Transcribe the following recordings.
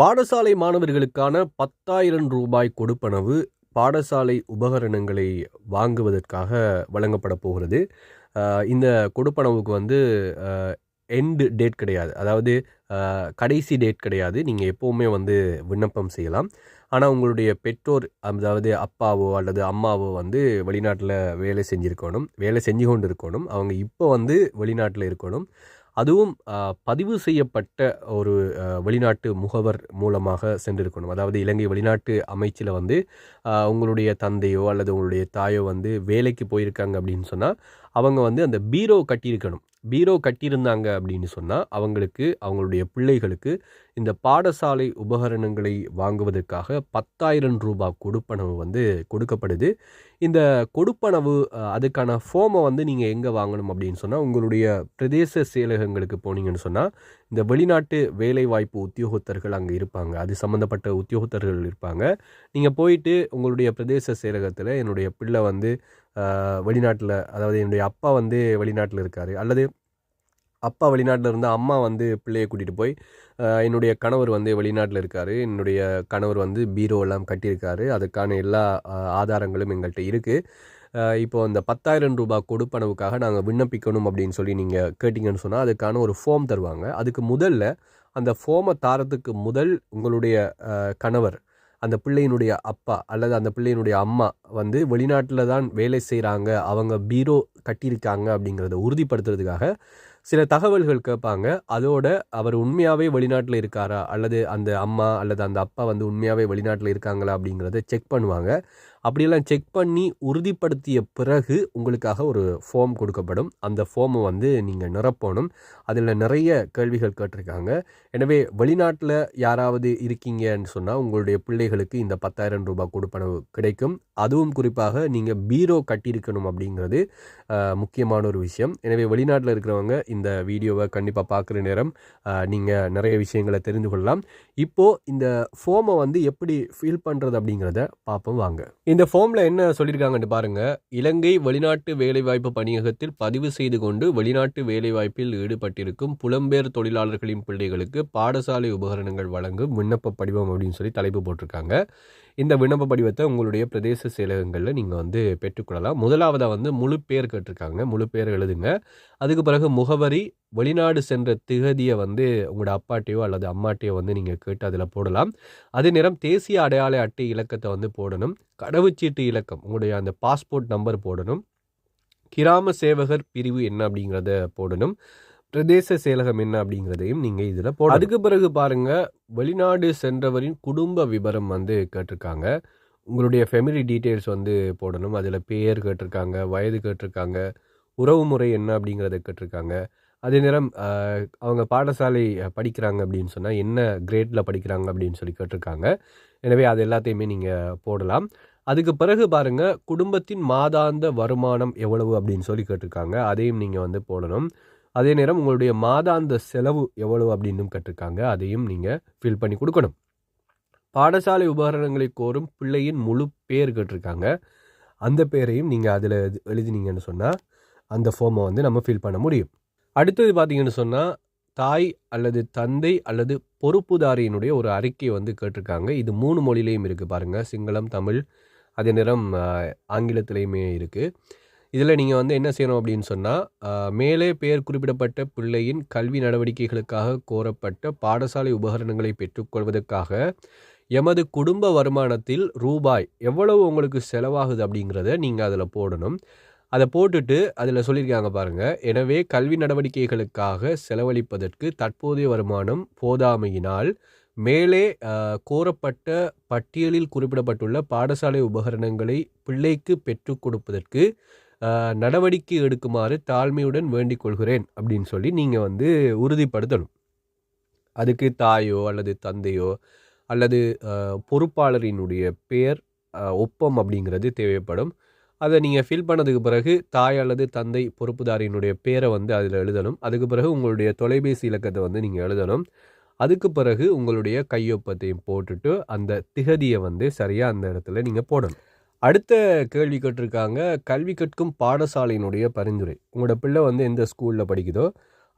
பாடசாலை மாணவர்களுக்கான பத்தாயிரம் ரூபாய் கொடுப்பனவு பாடசாலை உபகரணங்களை வாங்குவதற்காக வழங்கப்பட போகிறது. இந்த கொடுப்பனவுக்கு வந்து எண்டு டேட் கிடையாது. அதாவது கடைசி டேட் கிடையாது. நீங்கள் எப்போவுமே வந்து விண்ணப்பம் செய்யலாம். ஆனால் உங்களுடைய பெற்றோர் அதாவது அப்பாவோ அல்லது அம்மாவோ வந்து வெளிநாட்டில் வேலை செஞ்சுருக்கணும் வேலை செஞ்சு கொண்டு இருக்கணும் அவங்க இப்போ வந்து வெளிநாட்டில் இருக்கணும். அதுவும் பதிவு செய்யப்பட்ட ஒரு வெளிநாட்டு முகவர் மூலமாக சென்றிருக்கணும். அதாவது இலங்கை வெளிநாட்டு அமைச்சில் வந்து உங்களுடைய தந்தையோ அல்லது உங்களுடைய தாயோ வந்து வேலைக்கு போயிருக்காங்க அப்படின்னு சொன்னால் அவங்க வந்து அந்த பீரோ கட்டியிருக்கணும். பீரோ கட்டியிருந்தாங்க அப்படின்னு சொன்னால் அவங்களுக்கு அவங்களுடைய பிள்ளைகளுக்கு இந்த பாடசாலை உபகரணங்களை வாங்குவதற்காக பத்தாயிரம் ரூபாய் கொடுப்பனவு வந்து கொடுக்கப்படுது. இந்த கொடுப்பனவு அதுக்கான ஃபோமை வந்து நீங்கள் எங்கே வாங்கணும் அப்படின்னு சொன்னால் உங்களுடைய பிரதேச செயலகங்களுக்கு போனீங்கன்னு சொன்னால் இந்த வெளிநாட்டு வேலைவாய்ப்பு உத்தியோகத்தர்கள் அங்கே இருப்பாங்க. அது சம்மந்தப்பட்ட உத்தியோகத்தர்கள் இருப்பாங்க. நீங்கள் போயிட்டு உங்களுடைய பிரதேச செயலகத்தில் என்னுடைய பிள்ளை வந்து வெளிநாட்டில் அதாவது என்னுடைய அப்பா வந்து வெளிநாட்டில் இருக்கார். அல்லது அப்பா வெளிநாட்டில் இருந்தால் அம்மா வந்து பிள்ளையை கூட்டிகிட்டு போய் என்னுடைய கணவர் வந்து வெளிநாட்டில் இருக்கார். என்னுடைய கணவர் வந்து பீரோ எல்லாம் கட்டியிருக்காரு. அதுக்கான எல்லா ஆதாரங்களும் எங்கள்கிட்ட இருக்குது இப்போ அந்த பத்தாயிரம் ரூபாய் கொடுப்பனவுக்காக நாங்கள் விண்ணப்பிக்கணும் அப்படின்னு சொல்லி நீங்கள் கேட்டிங்கன்னு சொன்னால் அதுக்கான ஒரு ஃபார்ம் தருவாங்க. அதுக்கு முதல்ல அந்த ஃபார்மை தாரத்துக்கு முதல் உங்களுடைய கணவர் அந்த பிள்ளையினுடைய அப்பா அல்லது அந்த பிள்ளையினுடைய அம்மா வந்து வெளிநாட்டில் தான் வேலை செய்கிறாங்க அவங்க பீரோ கட்டியிருக்காங்க அப்படிங்கிறத உறுதிப்படுத்துறதுக்காக சில தகவல்கள் கேட்பாங்க. அதோட அவர் உண்மையாகவே வெளிநாட்டில் இருக்காரா? அல்லது அந்த அம்மா அல்லது அந்த அப்பா வந்து உண்மையாகவே வெளிநாட்டில் இருக்காங்களா அப்படிங்கிறத செக் பண்ணுவாங்க. அப்படியெல்லாம் செக் பண்ணி உறுதிப்படுத்திய பிறகு உங்களுக்காக ஒரு ஃபார்ம் கொடுக்கப்படும். அந்த ஃபார்மை வந்து நீங்கள் நிரப்பணும். அதில் நிறைய கேள்விகள் கேட்டிருக்காங்க. எனவே வெளிநாட்டில் யாராவது இருக்கீங்கன்னு சொன்னால் உங்களுடைய பிள்ளைகளுக்கு இந்த பத்தாயிரம் ரூபாய் கொடுப்பனவு கிடைக்கும். அதுவும் குறிப்பாக நீங்கள் பீரோ கட்டியிருக்கணும் அப்படிங்கிறது முக்கியமான ஒரு விஷயம். எனவே வெளிநாட்டில் இருக்கிறவங்க இந்த வீடியோவை கண்டிப்பாக பார்க்குற நேரம் நீங்கள் நிறைய விஷயங்களை தெரிந்து கொள்ளலாம். இப்போது இந்த ஃபோமை வந்து எப்படி ஃபில் பண்ணுறது அப்படிங்கிறத பார்ப்போம் வாங்க. இந்த ஃபோமில் என்ன சொல்லியிருக்காங்கன்னு பாருங்கள் இலங்கை வெளிநாட்டு வேலைவாய்ப்பு பணியகத்தில் பதிவு செய்து கொண்டு வெளிநாட்டு வேலைவாய்ப்பில் ஈடுபட்டிருக்கும் புலம்பெயர் தொழிலாளர்களின் பிள்ளைகளுக்கு பாடசாலை உபகரணங்கள் வழங்கும் விண்ணப்ப படிவம் அப்படின்னு சொல்லி தலைப்பு போட்டிருக்காங்க. இந்த விண்ணப்ப படிவத்தை உங்களுடைய பிரதேச செயலகங்களில் நீங்கள் வந்து பெற்றுக்கொள்ளலாம். முதலாவதாக வந்து முழு பேர் கேட்டிருக்காங்க. முழு பேர் எழுதுங்க. அதுக்கு பிறகு முகவரி வெளிநாடு சென்ற திகதியை வந்து உங்களோட அப்பாட்டையோ அல்லது அம்மாட்டையோ வந்து நீங்கள் கேட்டு அதில் போடலாம். அதே நேரம் தேசிய அடையாள அட்டை இலக்கத்தை வந்து போடணும். கடவுச்சீட்டு இலக்கம் உங்களுடைய அந்த பாஸ்போர்ட் நம்பர் போடணும். கிராம சேவகர் பிரிவு என்ன அப்படிங்கிறத போடணும். பிரதேச செயலகம் என்ன அப்படிங்கிறதையும் நீங்கள் இதில் போட அதுக்கு பிறகு பாருங்கள் வெளிநாடு சென்றவரின் குடும்ப விவரம் வந்து கேட்டிருக்காங்க. உங்களுடைய ஃபேமிலி டீட்டெயில்ஸ் வந்து போடணும். அதில் பேர் கேட்டிருக்காங்க வயது கேட்டிருக்காங்க உறவு முறை என்ன அப்படிங்கிறத கேட்டிருக்காங்க. அதே நேரம் அவங்க பாடசாலை படிக்கிறாங்க அப்படின்னு சொன்னால் என்ன கிரேடில் படிக்கிறாங்க அப்படின்னு சொல்லி கேட்டிருக்காங்க. எனவே அது எல்லாத்தையுமே நீங்கள் போடலாம். அதுக்கு பிறகு பாருங்கள் குடும்பத்தின் மாதாந்த வருமானம் எவ்வளவு அப்படின்னு சொல்லி கேட்டிருக்காங்க. அதையும் நீங்கள் வந்து போடணும். அதே நேரம் உங்களுடைய மாதாந்த செலவு எவ்வளவு அப்படின்னு கேட்டிருக்காங்க அதையும் நீங்கள் ஃபில் பண்ணி கொடுக்கணும். பாடசாலை உபகரணங்களை கோரும் பிள்ளையின் முழு பேர் கேட்டிருக்காங்க. அந்த பேரையும் நீங்கள் அதில் எழுதினீங்கன்னு சொன்னால் அந்த ஃபார்மை வந்து நம்ம ஃபில் பண்ண முடியும். அடுத்தது பார்த்தீங்கன்னு சொன்னால் தாய் அல்லது தந்தை அல்லது பொறுப்புதாரியினுடைய ஒரு அறிக்கை வந்து கேட்டிருக்காங்க. இது மூணு மொழியிலையும் இருக்குது பாருங்கள் சிங்களம் தமிழ் அதே நேரம் ஆங்கிலத்திலையுமே இருக்குது இதில் நீங்கள் வந்து என்ன செய்யணும் அப்படின்னு சொன்னால் மேலே பெயர் குறிப்பிடப்பட்ட பிள்ளையின் கல்வி நடவடிக்கைகளுக்காக கோரப்பட்ட பாடசாலை உபகரணங்களை பெற்றுக்கொள்வதற்காக எமது குடும்ப வருமானத்தில் ரூபாய் எவ்வளவு உங்களுக்கு செலவாகுது அப்படிங்கிறத நீங்கள் அதில் போடணும். அதை போட்டுட்டு அதில் சொல்லியிருக்காங்க பாருங்கள் எனவே கல்வி நடவடிக்கைகளுக்காக செலவழிப்பதற்கு தற்போதைய வருமானம் போதாமையினால் மேலே கோரப்பட்ட பட்டியலில் குறிப்பிடப்பட்டுள்ள பாடசாலை உபகரணங்களை பிள்ளைக்கு பெற்றுக் கொடுப்பதற்கு நடவடிக்கை எடுக்குமாறு தாழ்மையுடன் வேண்டிக் கொள்கிறேன் அப்படின்னு சொல்லி நீங்கள் வந்து உறுதிப்படுத்தணும். அதுக்கு தாயோ அல்லது தந்தையோ அல்லது பொறுப்பாளரினுடைய பெயர் ஒப்பம் அப்படிங்கிறது தேவைப்படும். அதை நீங்கள் ஃபில் பண்ணதுக்கு பிறகு தாய் அல்லது தந்தை பொறுப்புதாரியினுடைய பேரை வந்து அதில் எழுதணும். அதுக்கு பிறகு உங்களுடைய தொலைபேசி இலக்கத்தை வந்து நீங்கள் எழுதணும். அதுக்கு பிறகு உங்களுடைய கையொப்பத்தையும் போட்டுட்டு அந்த திகதியை வந்து சரியாக அந்த இடத்துல நீங்கள் போடணும். அடுத்த கேள்வி கேட்டிருக்காங்க கல்வி கற்கும் பாடசாலையினுடைய பரிந்துரை. உங்களோட பிள்ளை வந்து எந்த ஸ்கூலில் படிக்குதோ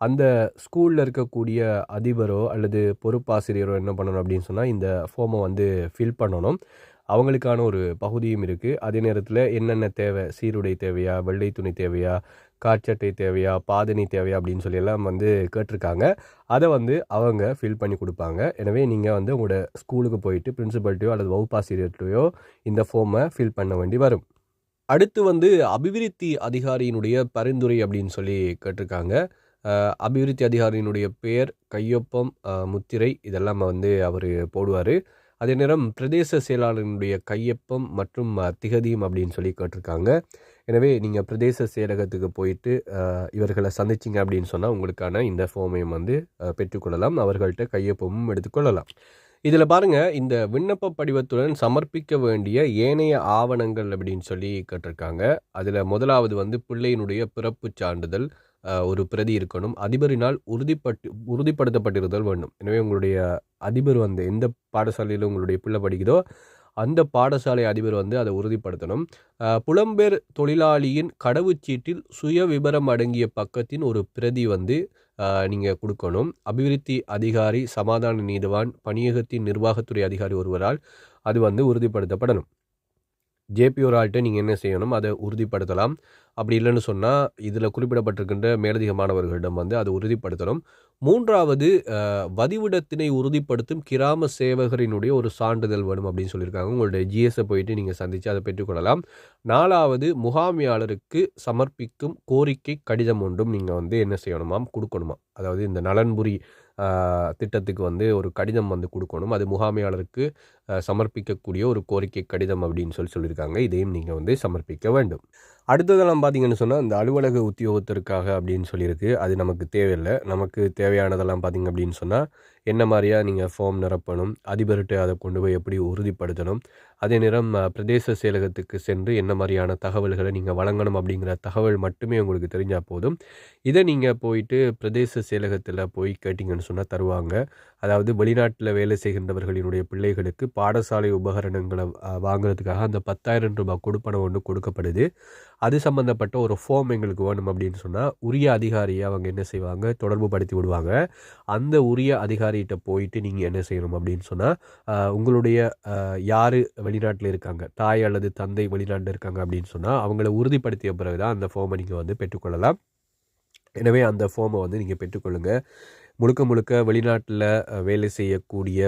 அந்த ஸ்கூலில் இருக்கக்கூடிய அதிபரோ அல்லது பொறுப்பாசிரியரோ என்ன பண்ணணும் அப்படின்னு சொன்னால் இந்த ஃபார்மை வந்து ஃபில் பண்ணணும். அவங்களுக்கான ஒரு பகுதியும் இருக்குது அதே நேரத்தில் என்னென்ன தேவை? சீருடை தேவையா? வெள்ளை துணி தேவையா? காட்சட்டை தேவையா பாதணி தேவையா அப்படின்னு சொல்லி எல்லாம் வந்து கேட்டிருக்காங்க. அதை வந்து அவங்க ஃபில் பண்ணி கொடுப்பாங்க. எனவே நீங்கள் வந்து உங்களோட ஸ்கூலுக்கு போயிட்டு பிரின்சிபல்ட்டையோ அல்லது வகுப்பாசிரியர்கிட்டையோ இந்த ஃபார்மை ஃபில் பண்ண வேண்டி வரும். அடுத்து வந்து அபிவிருத்தி அதிகாரியினுடைய பரிந்துரை அப்படின்னு சொல்லி கேட்டிருக்காங்க. அபிவிருத்தி அதிகாரியினுடைய பெயர் கையொப்பம் முத்திரை இதெல்லாம் வந்து அவர் போடுவார். அதே நேரம் பிரதேச செயலாளரினுடைய கையொப்பம் மற்றும் திகதியும் அப்படின்னு சொல்லி கேட்டிருக்காங்க. எனவே நீங்கள் பிரதேச செயலகத்துக்கு போயிட்டு இவர்களை சந்திச்சிங்க அப்படின்னு சொன்னால் உங்களுக்கான இந்த ஃபார்மையும் வந்து பெற்றுக்கொள்ளலாம். அவர்கள்ட்ட கையொப்பமும் எடுத்துக்கொள்ளலாம். இதில் பாருங்கள் இந்த விண்ணப்ப படிவத்துடன் சமர்ப்பிக்க வேண்டிய ஏனைய ஆவணங்கள் அப்படின்னு சொல்லி கேட்டிருக்காங்க. அதில் முதலாவது வந்து பிள்ளையினுடைய பிறப்பு சான்றிதழ் ஒரு பிரதி இருக்கணும். அதிபரினால் உறுதிப்பட்டு உறுதிப்படுத்தப்பட்டிருத்தல் வேண்டும். எனவே உங்களுடைய அதிபர் வந்து எந்த பாடசாலையில் உங்களுடைய பிள்ளை படிக்குதோ அந்த பாடசாலை அதிபர் வந்து அதை உறுதிப்படுத்தணும். புலம்பெயர் தொழிலாளியின் கடவுச்சீட்டில் சுய விபரம் அடங்கிய பக்கத்தின் ஒரு பிரதி வந்து நீங்கள் கொடுக்கணும். அபிவிருத்தி அதிகாரி சமாதான நீதிவான் பணியகத்தின் நிர்வாகத்துறை அதிகாரி ஒருவரால் அது வந்து உறுதிப்படுத்தப்படணும். ஜேபி ஒரு ஆள்கிட்ட நீங்கள் என்ன செய்யணும்? அதை உறுதிப்படுத்தலாம். அப்படி இல்லைன்னு சொன்னால் இதில் குறிப்பிடப்பட்டிருக்கின்ற மேலதிக மாணவர்களிடம் வந்து அதை உறுதிப்படுத்தணும். மூன்றாவது வதிவிடத்தினை உறுதிப்படுத்தும் கிராம சேவகரினுடைய ஒரு சான்றிதழ் வேணும் அப்படின்னு சொல்லியிருக்காங்க. உங்களுடைய ஜிஎஸை போயிட்டு நீங்கள் சந்தித்து அதை பெற்றுக்கொள்ளலாம். நாலாவது முகாமியாளருக்கு சமர்ப்பிக்கும் கோரிக்கை கடிதம் ஒன்றும் நீங்கள் வந்து என்ன செய்யணுமாம்? கொடுக்கணுமா அதாவது இந்த நலன்புரி திட்டத்துக்கு வந்து ஒரு கடிதம் வந்து கொடுக்கணும். அது முகாமையாளருக்கு சமர்ப்பிக்கக்கூடிய ஒரு கோரிக்கை கடிதம் அப்படின்னு சொல்லி சொல்லியிருக்காங்க. இதையும் நீங்கள் வந்து சமர்ப்பிக்க வேண்டும். அடுத்ததெல்லாம் பார்த்தீங்கன்னு சொன்னால் இந்த அலுவலக உத்தியோகத்திற்காக அப்படின்னு சொல்லியிருக்கு. அது நமக்கு தேவையில்லை. நமக்கு தேவையானதெல்லாம் பார்த்தீங்க அப்படின்னு சொன்னால் என்ன மாதிரியா நீங்கள் ஃபார்ம் நிரப்பணும் அதிபர்கிட்ட அதை கொண்டு போய் எப்படி உறுதிப்படுத்தணும் அதே நேரம் பிரதேச செயலகத்துக்கு சென்று என்ன மாதிரியான தகவல்களை நீங்கள் வழங்கணும் அப்படிங்கிற தகவல் மட்டுமே உங்களுக்கு தெரிஞ்சால் போதும். இதை நீங்கள் போயிட்டு பிரதேச செயலகத்தில் போய் கேட்டிங்கன்னு சொன்னால் தருவாங்க. அதாவது வெளிநாட்டில் வேலை செய்கின்றவர்களினுடைய பிள்ளைகளுக்கு பாடசாலை உபகரணங்களை வாங்குறதுக்காக அந்த பத்தாயிரம் ரூபாய் கொடுப்பனம் ஒன்று கொடுக்கப்படுது. அது சம்மந்தப்பட்ட ஒரு ஃபார்ம் எங்களுக்கு வேணும் அப்படின்னு சொன்னால் உரிய அதிகாரியை அவங்க என்ன செய்வாங்க? தொடர்பு படுத்தி விடுவாங்க. அந்த உரிய அதிகாரிகிட்ட போயிட்டு நீங்கள் என்ன செய்யணும் அப்படின்னு சொன்னால் உங்களுடைய யார் வெளிநாட்டில் இருக்காங்க? தாய் அல்லது தந்தை வெளிநாட்டில் இருக்காங்க அப்படின்னு சொன்னால் அவங்கள உறுதிப்படுத்திய பிறகு தான் அந்த ஃபார்மை நீங்கள் வந்து பெற்றுக்கொள்ளலாம். எனவே அந்த ஃபார்மை வந்து நீங்கள் பெற்றுக்கொள்ளுங்கள் முழுக்க முழுக்க வெளிநாட்டில் வேலை செய்யக்கூடிய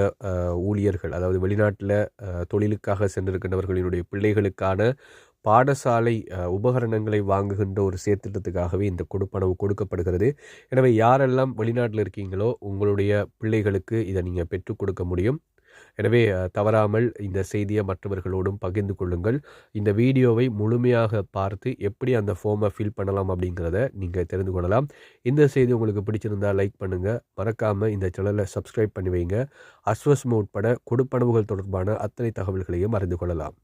ஊழியர்கள் அதாவது வெளிநாட்டில் தொழிலுக்காக சென்றிருக்கின்றவர்களினுடைய பிள்ளைகளுக்கான பாடசாலை உபகரணங்களை வாங்குகின்ற ஒரு சேர்த்திட்டத்துக்காகவே இந்த கொடுப்பனவு கொடுக்கப்படுகிறது. எனவே யாரெல்லாம் வெளிநாட்டில் இருக்கீங்களோ உங்களுடைய பிள்ளைகளுக்கு இதை நீங்கள் பெற்றுக் கொடுக்க முடியும். எனவே தவறாமல் இந்த செய்தியை மற்றவர்களோடும் பகிர்ந்து கொள்ளுங்கள். இந்த வீடியோவை முழுமையாக பார்த்து எப்படி அந்த ஃபார்மை ஃபில் பண்ணலாம் அப்படிங்கிறத நீங்கள் தெரிந்து கொள்ளலாம். இந்த செய்தி உங்களுக்கு பிடிச்சிருந்தா லைக் பண்ணுங்கள் மறக்காமல் இந்த சேனலை சப்ஸ்கிரைப் பண்ணி வைங்க. அஸ்வஸ்மு உட்பட கொடுப்பனவுகள் தொடர்பான அத்தனை தகவல்களையும் அறிந்து கொள்ளலாம்.